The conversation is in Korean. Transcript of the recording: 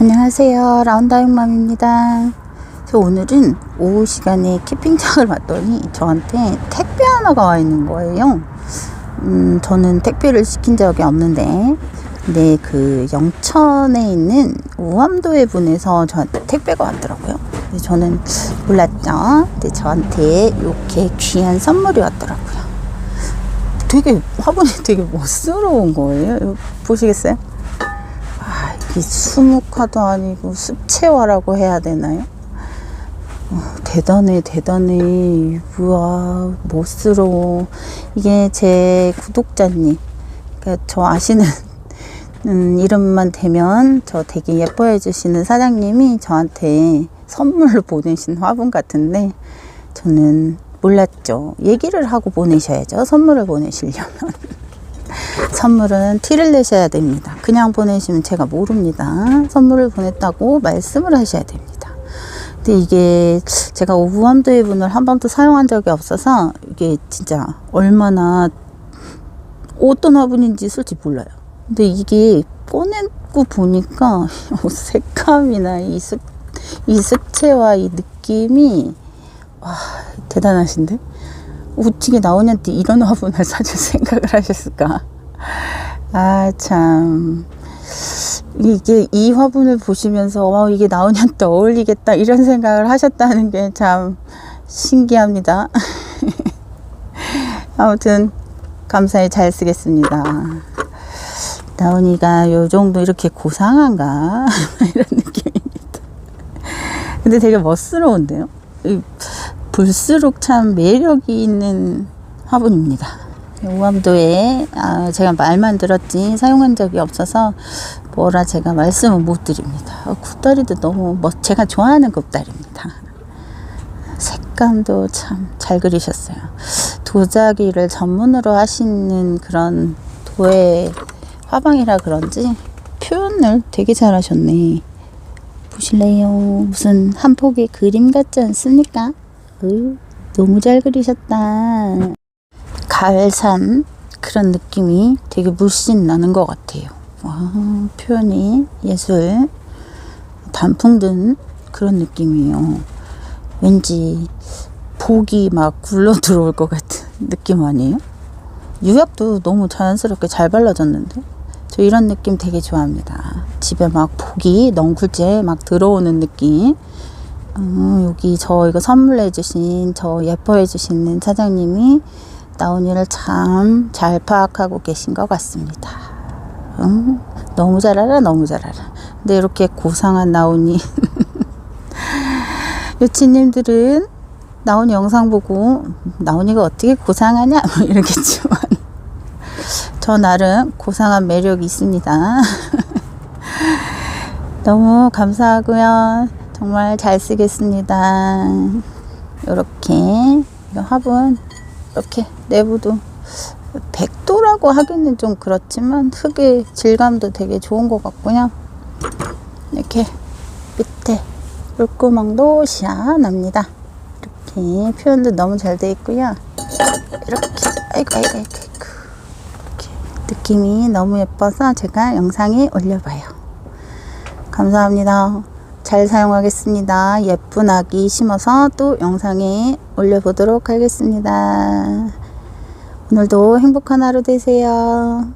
안녕하세요. 라운다육맘입니다. 저 오늘은 오후 시간에 캠핑장을 왔더니 저한테 택배 하나가 와 있는 거예요. 음, 저는 택배를 시킨 적이 없는데, 근데 그 영천에 있는 우암도에 보내서 저한테 택배가 왔더라고요. 근데 저는 몰랐죠. 근데 저한테 이렇게 귀한 선물이 왔더라고요. 되게 화분이 되게 멋스러운 거예요. 보시겠어요? 아, 이게 수묵화도 아니고 습채화라고 해야 되나요? 어, 대단해, 대단해. 우와, 멋스러워. 이게 제 구독자님. 그러니까 저 아시는 음, 이름만 되면 저 되게 예뻐해 주시는 사장님이 저한테 선물을 보내신 화분 같은데 저는 몰랐죠. 얘기를 하고 보내셔야죠. 선물을 보내시려면. 선물은 티를 내셔야 됩니다. 그냥 보내시면 제가 모릅니다. 선물을 보냈다고 말씀을 하셔야 됩니다. 근데 이게 제가 우암도의 분을 한 번도 사용한 적이 없어서 이게 진짜 얼마나 어떤 화분인지 솔직히 몰라요. 근데 이게 꺼내고 보니까 색감이나 이 습, 이 습체와 이 느낌이 와 대단하신데 어떻게 나오냐한테 이런 화분을 사줄 생각을 하셨을까? 아, 참. 이게 이 화분을 보시면서 와, 이게 나오냐한테 어울리겠다 이런 생각을 하셨다는 게 참 신기합니다. 아무튼 감사히 잘 쓰겠습니다. 나온이가 요 정도 이렇게 고상한가? 이런 느낌입니다. 근데 되게 멋스러운데요? 이 볼수록 참 매력이 있는 화분입니다. 우암도에 아, 제가 말만 들었지 사용한 적이 없어서 뭐라 제가 말씀을 못 드립니다. 어, 굿다리도 너무 멋, 제가 좋아하는 굿다리입니다. 색감도 참 잘 그리셨어요. 도자기를 전문으로 하시는 그런 도예 화방이라 그런지 표현을 되게 잘하셨네. 보실래요? 무슨 한 폭의 그림 같지 않습니까? 으, 너무 잘 그리셨다. 가을산 그런 느낌이 되게 물씬 나는 것 같아요. 와, 표현이 예술. 단풍 든 그런 느낌이에요. 왠지 복이 막 굴러 들어올 것 같은 느낌 아니에요? 유약도 너무 자연스럽게 잘 발라졌는데? 저 이런 느낌 되게 좋아합니다. 집에 막 복이 넝쿨째 막 들어오는 느낌. 음, 여기 저 이거 선물해 주신 저 예뻐해 주시는 사장님이 나온이를 참 잘 파악하고 계신 것 같습니다. 음, 너무 잘 알아, 너무 잘 알아. 근데 이렇게 고상한 나온이 여친님들은 나온이 영상 보고 나온이가 어떻게 고상하냐 뭐 이러겠지만 저 나름 고상한 매력이 있습니다. 너무 감사하고요. 정말 잘 쓰겠습니다. 이렇게 이 화분 이렇게 내부도 백도라고 하기는 좀 그렇지만 흙의 질감도 되게 좋은 것 같고요. 이렇게 밑에 물구멍도 시원합니다. 이렇게 표현도 너무 잘 돼 있고요. 이렇게 아이고 아이고 아이고 아이고 이렇게 느낌이 너무 예뻐서 제가 영상에 올려봐요. 감사합니다. 잘 사용하겠습니다. 예쁜 아기 심어서 또 영상에 올려보도록 하겠습니다. 오늘도 행복한 하루 되세요.